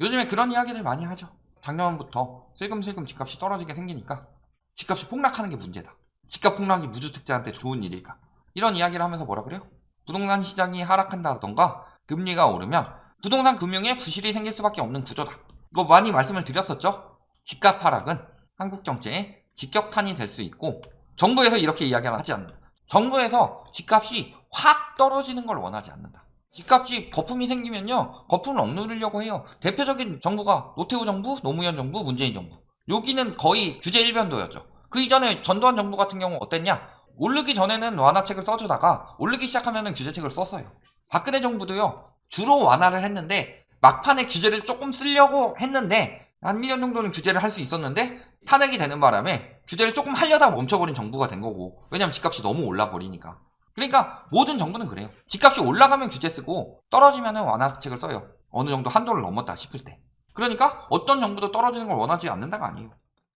요즘에 그런 이야기들 많이 하죠. 작년부터 슬금슬금 집값이 떨어지게 생기니까 집값이 폭락하는 게 문제다. 집값 폭락이 무주택자한테 좋은 일일까? 이런 이야기를 하면서 뭐라 그래요? 부동산 시장이 하락한다던가 금리가 오르면 부동산 금융에 부실이 생길 수밖에 없는 구조다. 이거 많이 말씀을 드렸었죠? 집값 하락은 한국 정체의 직격탄이 될 수 있고 정부에서 이렇게 이야기를 하지 않는다. 정부에서 집값이 확 떨어지는 걸 원하지 않는다. 집값이 거품이 생기면요 거품을 억누르려고 해요. 대표적인 정부가 노태우 정부, 노무현 정부, 문재인 정부. 여기는 거의 규제 일변도였죠. 그 이전에 전두환 정부 같은 경우 어땠냐? 오르기 전에는 완화책을 써주다가 오르기 시작하면은 규제책을 썼어요. 박근혜 정부도요 주로 완화를 했는데 막판에 규제를 조금 쓰려고 했는데 한 1년 정도는 규제를 할 수 있었는데 탄핵이 되는 바람에 규제를 조금 하려다 멈춰버린 정부가 된 거고 왜냐면 집값이 너무 올라버리니까 그러니까 모든 정부는 그래요. 집값이 올라가면 규제 쓰고 떨어지면 완화책을 써요. 어느 정도 한도를 넘었다 싶을 때. 그러니까 어떤 정부도 떨어지는 걸 원하지 않는다가 아니에요.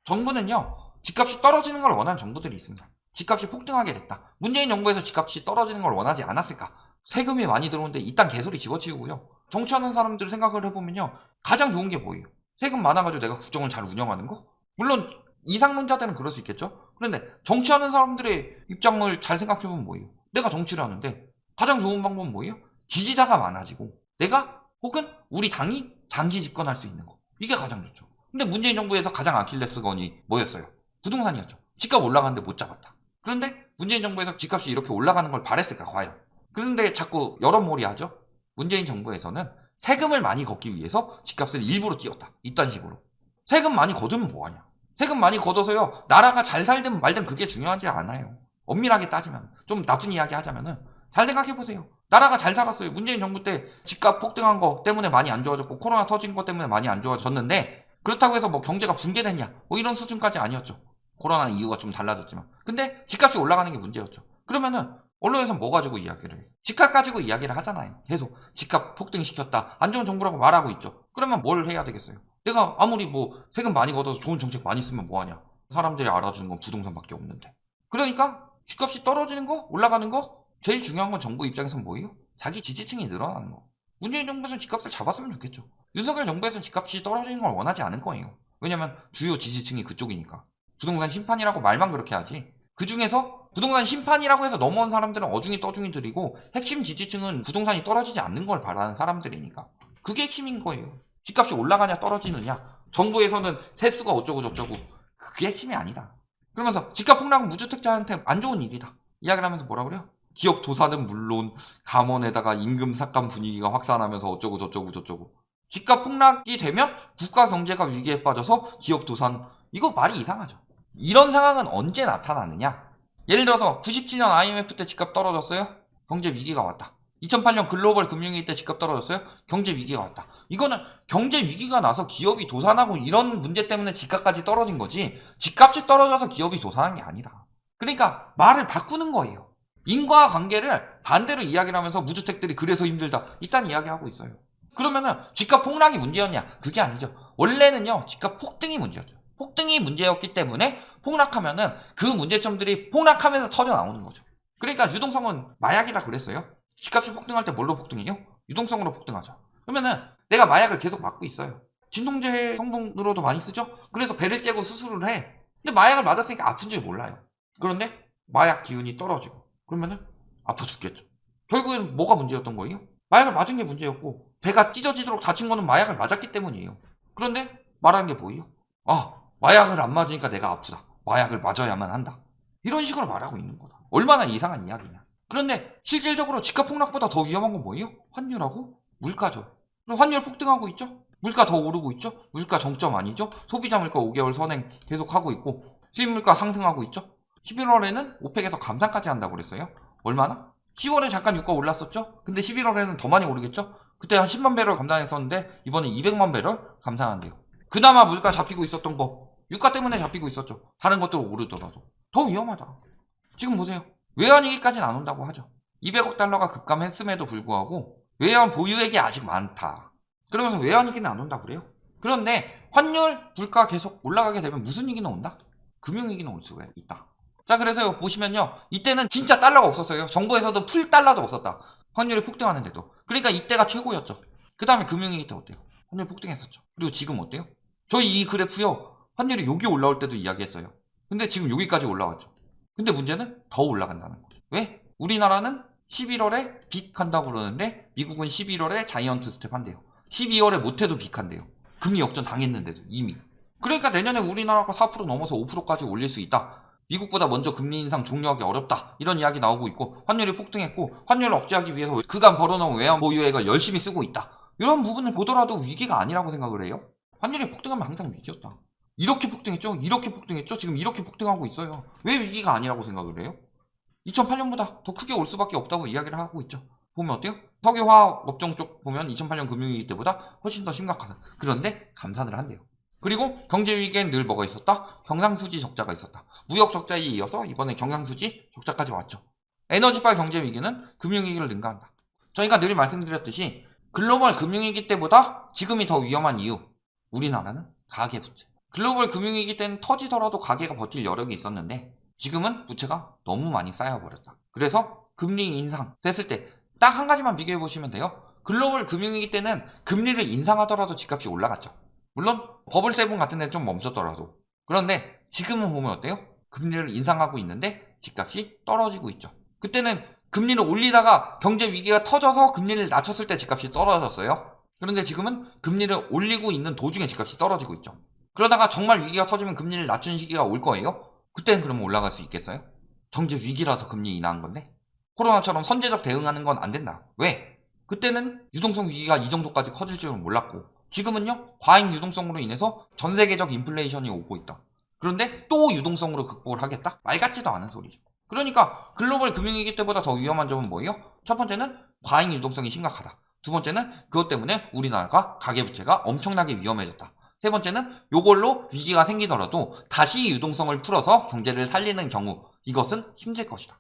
정부는요. 집값이 떨어지는 걸 원하는 정부들이 있습니다. 집값이 폭등하게 됐다. 문재인 정부에서 집값이 떨어지는 걸 원하지 않았을까? 세금이 많이 들어오는데 이딴 개소리 집어치우고요. 정치하는 사람들 생각을 해보면요. 가장 좋은 게 뭐예요? 세금 많아가지고 내가 국정을 잘 운영하는 거? 물론 이상론자들은 그럴 수 있겠죠. 그런데 정치하는 사람들의 입장을 잘 생각해보면 뭐예요? 내가 정치를 하는데 가장 좋은 방법은 뭐예요? 지지자가 많아지고 내가 혹은 우리 당이 장기 집권할 수 있는 거. 이게 가장 좋죠. 근데 문재인 정부에서 가장 아킬레스건이 뭐였어요? 부동산이었죠. 집값 올라가는데 못 잡았다. 그런데 문재인 정부에서 집값이 이렇게 올라가는 걸 바랬을까 과연? 그런데 자꾸 여러모리 하죠. 문재인 정부에서는 세금을 많이 걷기 위해서 집값을 일부러 띄웠다. 이딴 식으로. 세금 많이 걷으면 뭐하냐? 세금 많이 걷어서요. 나라가 잘 살든 말든 그게 중요하지 않아요. 엄밀하게 따지면 좀 나쁜 이야기 하자면은 잘 생각해 보세요. 나라가 잘 살았어요. 문재인 정부 때 집값 폭등한 거 때문에 많이 안 좋아졌고 코로나 터진 거 때문에 많이 안 좋아졌는데 그렇다고 해서 뭐 경제가 붕괴됐냐? 뭐 이런 수준까지 아니었죠. 코로나 이유가 좀 달라졌지만. 근데 집값이 올라가는 게 문제였죠. 그러면은 언론에서 뭐 가지고 이야기를 해요? 집값 가지고 이야기를 하잖아요. 계속 집값 폭등시켰다. 안 좋은 정부라고 말하고 있죠. 그러면 뭘 해야 되겠어요? 내가 아무리 뭐 세금 많이 걷어서 좋은 정책 많이 쓰면 뭐하냐? 사람들이 알아주는 건 부동산밖에 없는데. 그러니까 집값이 떨어지는 거, 올라가는 거, 제일 중요한 건 정부 입장에서는 뭐예요? 자기 지지층이 늘어나는 거. 문재인 정부에서는 집값을 잡았으면 좋겠죠. 윤석열 정부에서는 집값이 떨어지는 걸 원하지 않을 거예요. 왜냐면 주요 지지층이 그쪽이니까. 부동산 심판이라고 말만 그렇게 하지. 그 중에서 부동산 심판이라고 해서 넘어온 사람들은 어중이 떠중이 들이고 핵심 지지층은 부동산이 떨어지지 않는 걸 바라는 사람들이니까. 그게 핵심인 거예요. 집값이 올라가냐 떨어지느냐. 정부에서는 세수가 어쩌고 저쩌고. 그게 핵심이 아니다. 그러면서 집값 폭락은 무주택자한테 안 좋은 일이다. 이야기를 하면서 뭐라 그래요? 기업 도산은 물론 감원에다가 임금 삭감 분위기가 확산하면서 어쩌고 저쩌고 저쩌고. 집값 폭락이 되면 국가 경제가 위기에 빠져서 기업 도산 이거 말이 이상하죠. 이런 상황은 언제 나타나느냐? 예를 들어서 97년 IMF 때 집값 떨어졌어요? 경제 위기가 왔다. 2008년 글로벌 금융위기 때 집값 떨어졌어요? 경제 위기가 왔다. 이거는 경제 위기가 나서 기업이 도산하고 이런 문제 때문에 집값까지 떨어진 거지 집값이 떨어져서 기업이 도산한 게 아니다. 그러니까 말을 바꾸는 거예요. 인과 관계를 반대로 이야기를 하면서 무주택들이 그래서 힘들다. 이딴 이야기하고 있어요. 그러면은 집값 폭락이 문제였냐? 그게 아니죠. 원래는요 집값 폭등이 문제였죠. 폭등이 문제였기 때문에 폭락하면은 그 문제점들이 폭락하면서 터져 나오는 거죠. 그러니까 유동성은 마약이라 그랬어요. 집값이 폭등할 때 뭘로 폭등해요? 유동성으로 폭등하죠. 그러면은 내가 마약을 계속 맞고 있어요. 진통제 성분으로도 많이 쓰죠? 그래서 배를 째고 수술을 해. 근데 마약을 맞았으니까 아픈 줄 몰라요. 그런데 마약 기운이 떨어지고 그러면은 아파 죽겠죠. 결국엔 뭐가 문제였던 거예요? 마약을 맞은 게 문제였고 배가 찢어지도록 다친 거는 마약을 맞았기 때문이에요. 그런데 말하는 게 뭐예요? 아 마약을 안 맞으니까 내가 아프다. 마약을 맞아야만 한다. 이런 식으로 말하고 있는 거다. 얼마나 이상한 이야기냐. 그런데 실질적으로 집값 폭락보다 더 위험한 건 뭐예요? 환율하고 물가죠. 환율 폭등하고 있죠? 물가 더 오르고 있죠? 물가 정점 아니죠? 소비자 물가 5개월 선행 계속하고 있고 수입 물가 상승하고 있죠? 11월에는 오펙에서 감산까지 한다고 그랬어요. 얼마나? 10월에 잠깐 유가 올랐었죠? 근데 11월에는 더 많이 오르겠죠? 그때 한 10만 배럴 감산했었는데 이번에 200만 배럴 감산한대요. 그나마 물가 잡히고 있었던 거 유가 때문에 잡히고 있었죠. 다른 것들 오르더라도 더 위험하다. 지금 보세요. 외환위기까지는 안 온다고 하죠. 200억 달러가 급감했음에도 불구하고 외환 보유액이 아직 많다. 그러면서 외환위기는 안 온다 그래요. 그런데 환율, 물가 계속 올라가게 되면 무슨 위기는 온다? 금융위기는 올 수가 있다. 자 그래서 보시면요 이때는 진짜 달러가 없었어요 정부에서도 풀 달러도 없었다 환율이 폭등하는데도. 그러니까 이때가 최고였죠. 그 다음에 금융위기 때 어때요? 환율 폭등했었죠. 그리고 지금 어때요? 저희 이 그래프요. 환율이 여기 올라올 때도 이야기했어요. 근데 지금 여기까지 올라왔죠. 근데 문제는 더 올라간다는 거죠. 왜? 우리나라는 11월에 빅 한다고 그러는데 미국은 11월에 자이언트 스텝 한대요. 12월에 못해도 빅 한대요. 금리 역전 당했는데도 이미. 그러니까 내년에 우리나라가 4% 넘어서 5%까지 올릴 수 있다. 미국보다 먼저 금리 인상 종료하기 어렵다. 이런 이야기 나오고 있고 환율이 폭등했고 환율을 억제하기 위해서 그간 벌어놓은 외환 보유액을 열심히 쓰고 있다. 이런 부분을 보더라도 위기가 아니라고 생각을 해요. 환율이 폭등하면 항상 위기였다. 이렇게 폭등했죠? 이렇게 폭등했죠? 지금 이렇게 폭등하고 있어요. 왜 위기가 아니라고 생각을 해요? 2008년보다 더 크게 올 수밖에 없다고 이야기를 하고 있죠. 보면 어때요? 석유화학 업종 쪽 보면 2008년 금융위기 때보다 훨씬 더 심각하다. 그런데 감산을 한대요. 그리고 경제 위기엔 늘 뭐가 있었다? 경상수지 적자가 있었다. 무역 적자에 이어서 이번에 경상수지 적자까지 왔죠. 에너지발 경제 위기는 금융위기를 능가한다. 저희가 늘 말씀드렸듯이 글로벌 금융위기 때보다 지금이 더 위험한 이유. 우리나라는 가계 부채. 글로벌 금융위기 때는 터지더라도 가계가 버틸 여력이 있었는데 지금은 부채가 너무 많이 쌓여버렸다. 그래서 금리 인상 됐을 때 딱 한 가지만 비교해 보시면 돼요. 글로벌 금융위기 때는 금리를 인상하더라도 집값이 올라갔죠. 물론 버블 세븐 같은 데는 좀 멈췄더라도. 그런데 지금은 보면 어때요? 금리를 인상하고 있는데 집값이 떨어지고 있죠. 그때는 금리를 올리다가 경제 위기가 터져서 금리를 낮췄을 때 집값이 떨어졌어요. 그런데 지금은 금리를 올리고 있는 도중에 집값이 떨어지고 있죠. 그러다가 정말 위기가 터지면 금리를 낮춘 시기가 올 거예요? 그때는 그러면 올라갈 수 있겠어요? 경제 위기라서 금리 인하한 건데? 코로나처럼 선제적 대응하는 건 안 된다. 왜? 그때는 유동성 위기가 이 정도까지 커질 줄은 몰랐고 지금은요 과잉 유동성으로 인해서 전 세계적 인플레이션이 오고 있다. 그런데 또 유동성으로 극복을 하겠다? 말 같지도 않은 소리죠. 그러니까 글로벌 금융위기 때보다 더 위험한 점은 뭐예요? 첫 번째는 과잉 유동성이 심각하다. 두 번째는 그것 때문에 우리나라가 가계부채가 엄청나게 위험해졌다. 세 번째는 요걸로 위기가 생기더라도 다시 유동성을 풀어서 경제를 살리는 경우 이것은 힘들 것이다.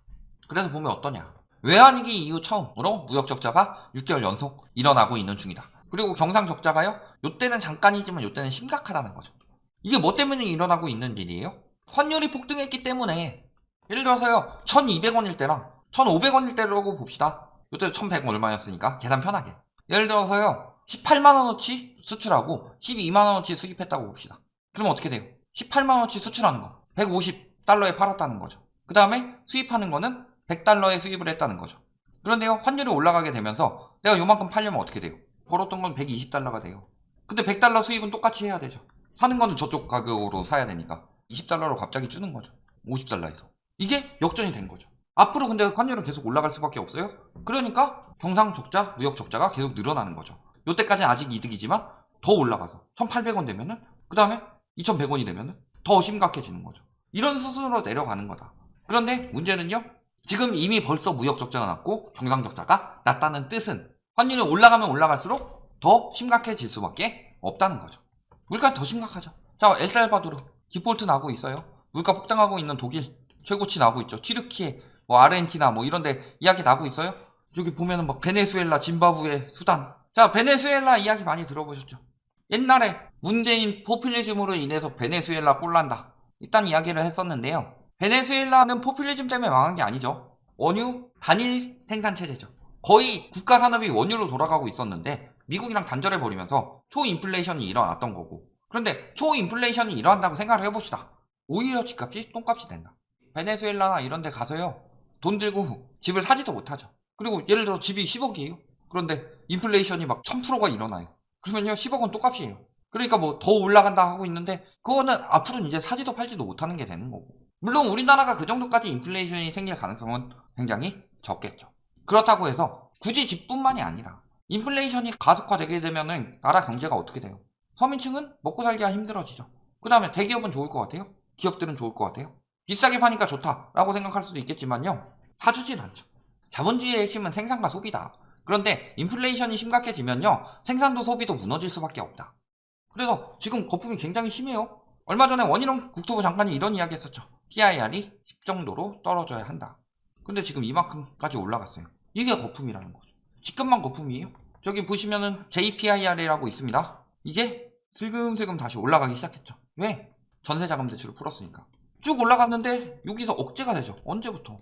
그래서 보면 어떠냐? 외환위기 이후 처음으로 무역 적자가 6개월 연속 일어나고 있는 중이다. 그리고 경상 적자가요? 요때는 잠깐이지만 요때는 심각하다는 거죠. 이게 뭐 때문에 일어나고 있는 일이에요? 환율이 폭등했기 때문에 예를 들어서요 1200원일 때랑 1500원일 때라고 봅시다. 요때 1100원 얼마였으니까 계산 편하게. 예를 들어서요 18만원어치 수출하고 12만원어치 수입했다고 봅시다. 그러면 어떻게 돼요? 18만원어치 수출하는 거 150달러에 팔았다는 거죠. 그 다음에 수입하는 거는 100달러에 수입을 했다는 거죠. 그런데요 환율이 올라가게 되면서 내가 요만큼 팔려면 어떻게 돼요? 벌었던 건 120달러가 돼요. 근데 100달러 수입은 똑같이 해야 되죠. 사는 거는 저쪽 가격으로 사야 되니까 20달러로 갑자기 주는 거죠. 50달러에서. 이게 역전이 된 거죠. 앞으로 근데 환율은 계속 올라갈 수밖에 없어요. 그러니까 경상 적자, 무역 적자가 계속 늘어나는 거죠. 요때까지는 아직 이득이지만 더 올라가서 1,800원 되면은 그 다음에 2,100원이 되면은 더 심각해지는 거죠. 이런 수순으로 내려가는 거다. 그런데 문제는요. 지금 이미 벌써 무역 적자가 났고 경상 적자가 났다는 뜻은 환율이 올라가면 올라갈수록 더 심각해질 수밖에 없다는 거죠. 물가 더 심각하죠. 자, 엘살바도르 디폴트 나고 있어요. 물가 폭등하고 있는 독일 최고치 나고 있죠. 튀르키예, 뭐 아르헨티나 뭐 이런데 이야기 나고 있어요. 여기 보면은 막 베네수엘라, 짐바브웨, 수단. 자, 베네수엘라 이야기 많이 들어보셨죠? 옛날에 문재인 포퓰리즘으로 인해서 베네수엘라 꼴난다. 일단 이야기를 했었는데요. 베네수엘라는 포퓰리즘 때문에 망한 게 아니죠. 원유 단일 생산 체제죠. 거의 국가 산업이 원유로 돌아가고 있었는데 미국이랑 단절해 버리면서 초인플레이션이 일어났던 거고. 그런데 초인플레이션이 일어난다고 생각을 해봅시다. 오히려 집값이 똥값이 된다. 베네수엘라나 이런 데 가서요. 돈 들고 집을 사지도 못하죠. 그리고 예를 들어 집이 10억이에요. 그런데 인플레이션이 막 1000%가 일어나요. 그러면요 10억은 똥값이에요. 그러니까 뭐 더 올라간다 하고 있는데 그거는 앞으로는 이제 사지도 팔지도 못하는 게 되는 거고. 물론 우리나라가 그 정도까지 인플레이션이 생길 가능성은 굉장히 적겠죠. 그렇다고 해서 굳이 집뿐만이 아니라 인플레이션이 가속화되게 되면은 나라 경제가 어떻게 돼요? 서민층은 먹고 살기가 힘들어지죠. 그 다음에 대기업은 좋을 것 같아요? 기업들은 좋을 것 같아요? 비싸게 파니까 좋다라고 생각할 수도 있겠지만요. 사주질 않죠. 자본주의의 핵심은 생산과 소비다. 그런데 인플레이션이 심각해지면요. 생산도 소비도 무너질 수밖에 없다. 그래서 지금 거품이 굉장히 심해요. 얼마 전에 원희룡 국토부 장관이 이런 이야기 했었죠. PIR이 10 정도로 떨어져야 한다. 근데 지금 이만큼까지 올라갔어요. 이게 거품이라는 거죠. 지금만 거품이에요. 저기 보시면은 JPIR이라고 있습니다. 이게 슬금슬금 다시 올라가기 시작했죠. 왜? 전세 자금 대출을 풀었으니까. 쭉 올라갔는데 여기서 억제가 되죠. 언제부터?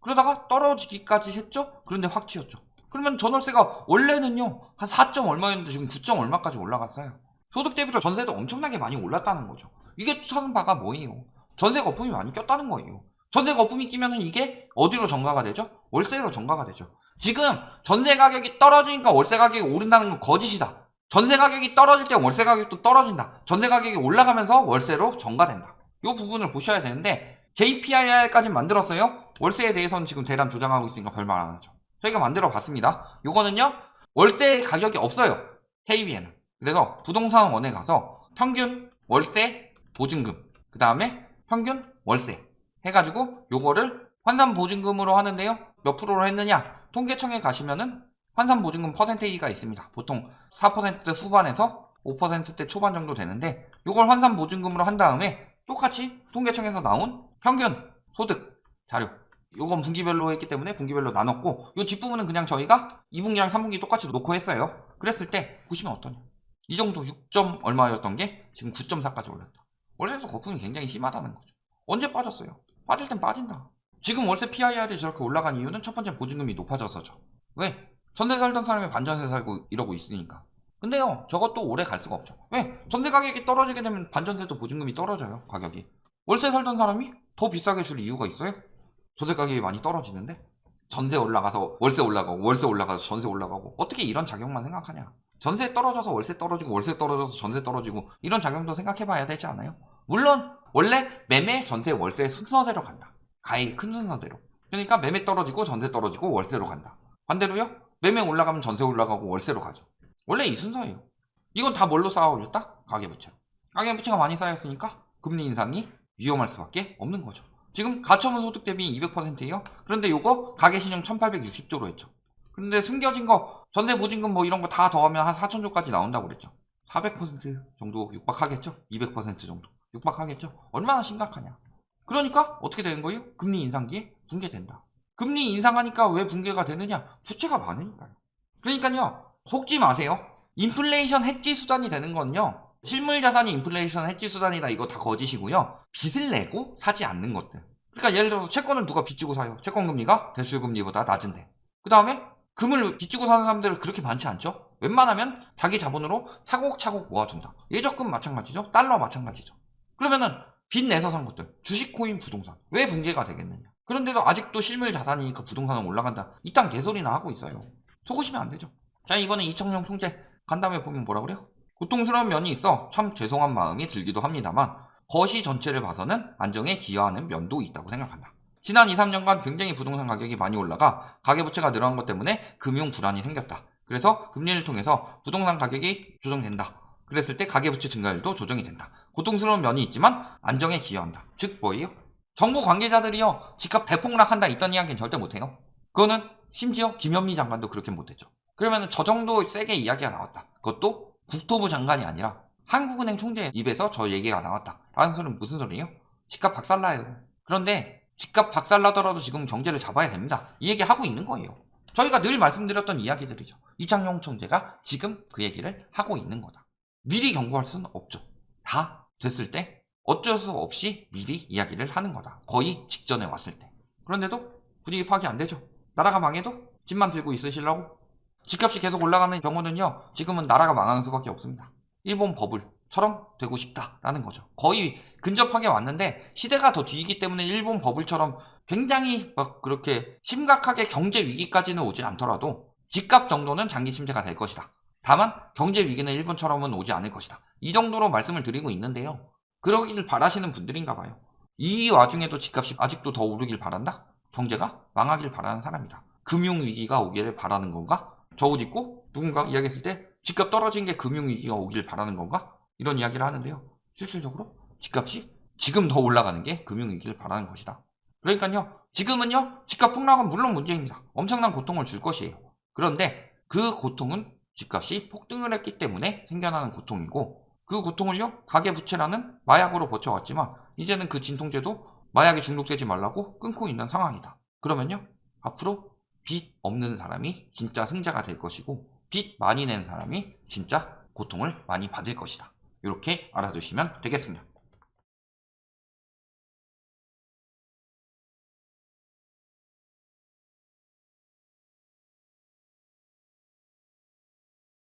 그러다가 떨어지기까지 했죠. 그런데 확 튀었죠. 그러면 전월세가 원래는요 한 4점 얼마였는데 지금 9점 얼마까지 올라갔어요. 소득 대비로 전세도 엄청나게 많이 올랐다는 거죠. 이게 뜻하는 바가 뭐예요? 전세 거품이 많이 꼈다는 거예요. 전세 거품이 끼면은 이게 어디로 전가가 되죠? 월세로 전가가 되죠. 지금 전세 가격이 떨어지니까 월세 가격이 오른다는 건 거짓이다. 전세 가격이 떨어질 때 월세 가격도 떨어진다. 전세 가격이 올라가면서 월세로 전가된다. 이 부분을 보셔야 되는데 JPIR까지 만들었어요. 월세에 대해서는 지금 대란 조장하고 있으니까 별말 안 하죠. 저희가 만들어 봤습니다. 요거는요. 월세 가격이 없어요. KB에는. 그래서 부동산 원에 가서 평균 월세 보증금 그 다음에 평균 월세 해가지고 요거를 환산 보증금으로 하는데요. 몇 프로로 했느냐? 통계청에 가시면은 환산 보증금 퍼센테이가 있습니다. 보통 4%대 후반에서 5%대 초반 정도 되는데 요걸 환산 보증금으로 한 다음에 똑같이 통계청에서 나온 평균 소득 자료 요건 분기별로 했기 때문에 분기별로 나눴고 요 뒷부분은 그냥 저희가 2분기랑 3분기 똑같이 놓고 했어요. 그랬을 때 보시면 어떠냐? 이 정도 6점 얼마였던 게 지금 9.4까지 올랐다. 월세도 거품이 굉장히 심하다는 거죠. 언제 빠졌어요? 빠질 땐 빠진다. 지금 월세 PIR이 저렇게 올라간 이유는 첫 번째 보증금이 높아져서죠. 왜? 전세 살던 사람이 반전세 살고 이러고 있으니까. 근데요, 저것도 오래 갈 수가 없죠. 왜? 전세 가격이 떨어지게 되면 반전세도 보증금이 떨어져요, 가격이. 월세 살던 사람이 더 비싸게 줄 이유가 있어요? 전세 가격이 많이 떨어지는데? 전세 올라가서 월세 올라가고, 월세 올라가서 전세 올라가고, 어떻게 이런 작용만 생각하냐? 전세 떨어져서 월세 떨어지고, 월세 떨어져서 전세 떨어지고, 이런 작용도 생각해 봐야 되지 않아요? 물론, 원래 매매, 전세, 월세 순서대로 간다. 가액이 큰 순서대로. 그러니까 매매 떨어지고, 전세 떨어지고, 월세로 간다. 반대로요? 매매 올라가면 전세 올라가고, 월세로 가죠. 원래 이 순서예요. 이건 다 뭘로 쌓아 올렸다? 가계부채. 가계부채가 많이 쌓였으니까 금리 인상이 위험할 수밖에 없는 거죠. 지금 가처분 소득 대비 200%예요. 그런데 요거 가계 신용 1860조로 했죠. 그런데 숨겨진 거 전세 보증금 뭐 이런 거 다 더하면 한 4천조까지 나온다고 그랬죠. 400% 정도 육박하겠죠? 200% 정도 육박하겠죠? 얼마나 심각하냐? 그러니까 어떻게 되는 거예요? 금리 인상기에 붕괴된다. 금리 인상하니까 왜 붕괴가 되느냐? 부채가 많으니까요. 그러니까요. 속지 마세요. 인플레이션 해지 수단이 되는 건요. 실물 자산이 인플레이션 해지 수단이다 이거 다 거짓이고요. 빚을 내고 사지 않는 것들. 그러니까 예를 들어서 채권을 누가 빚주고 사요. 채권 금리가 대출 금리보다 낮은데. 그 다음에 금을 빚주고 사는 사람들은 그렇게 많지 않죠. 웬만하면 자기 자본으로 차곡차곡 모아준다. 예적금 마찬가지죠. 달러 마찬가지죠. 그러면은 빚 내서 산 것들, 주식, 코인, 부동산 왜 붕괴가 되겠느냐? 그런데도 아직도 실물 자산이니까 부동산은 올라간다. 이딴 개소리나 하고 있어요. 속으시면 안 되죠. 자 이번에 이청용 총재 간 다음에 보면 뭐라 그래요? 고통스러운 면이 있어 참 죄송한 마음이 들기도 합니다만 거시 전체를 봐서는 안정에 기여하는 면도 있다고 생각한다. 지난 2, 3년간 굉장히 부동산 가격이 많이 올라가 가계부채가 늘어난 것 때문에 금융 불안이 생겼다. 그래서 금리를 통해서 부동산 가격이 조정된다. 그랬을 때 가계부채 증가율도 조정이 된다. 고통스러운 면이 있지만 안정에 기여한다. 즉 뭐예요? 정부 관계자들이요 집값 대폭락한다 있던 이야기는 절대 못해요. 그거는 심지어 김현미 장관도 그렇게 못했죠. 그러면 저 정도 세게 이야기가 나왔다. 그것도 국토부 장관이 아니라 한국은행 총재 입에서 저 얘기가 나왔다. 라는 소리는 무슨 소리예요? 집값 박살나요. 그런데 집값 박살나더라도 지금 경제를 잡아야 됩니다. 이 얘기 하고 있는 거예요. 저희가 늘 말씀드렸던 이야기들이죠. 이창용 총재가 지금 그 얘기를 하고 있는 거다. 미리 경고할 수는 없죠. 다 됐을 때 어쩔 수 없이 미리 이야기를 하는 거다. 거의 직전에 왔을 때. 그런데도 분위기 파악이 안 되죠. 나라가 망해도 집만 들고 있으시려고 집값이 계속 올라가는 경우는요, 지금은 나라가 망하는 수밖에 없습니다. 일본 버블처럼 되고 싶다라는 거죠. 거의 근접하게 왔는데 시대가 더 뒤이기 때문에 일본 버블처럼 굉장히 막 그렇게 심각하게 경제 위기까지는 오지 않더라도 집값 정도는 장기 침체가 될 것이다. 다만 경제 위기는 일본처럼은 오지 않을 것이다. 이 정도로 말씀을 드리고 있는데요. 그러길 바라시는 분들인가 봐요. 이 와중에도 집값이 아직도 더 오르길 바란다? 경제가 망하길 바라는 사람이다. 금융위기가 오기를 바라는 건가? 저우짓고 누군가 이야기했을 때 집값 떨어진 게 금융위기가 오길 바라는 건가? 이런 이야기를 하는데요. 실질적으로 집값이 지금 더 올라가는 게 금융위기를 바라는 것이다. 그러니까요. 지금은요. 집값 폭락은 물론 문제입니다. 엄청난 고통을 줄 것이에요. 그런데 그 고통은 집값이 폭등을 했기 때문에 생겨나는 고통이고 그 고통을요. 가계부채라는 마약으로 버텨왔지만 이제는 그 진통제도 마약에 중독되지 말라고 끊고 있는 상황이다. 그러면요. 앞으로 빚 없는 사람이 진짜 승자가 될 것이고 빚 많이 낸 사람이 진짜 고통을 많이 받을 것이다. 이렇게 알아두시면 되겠습니다.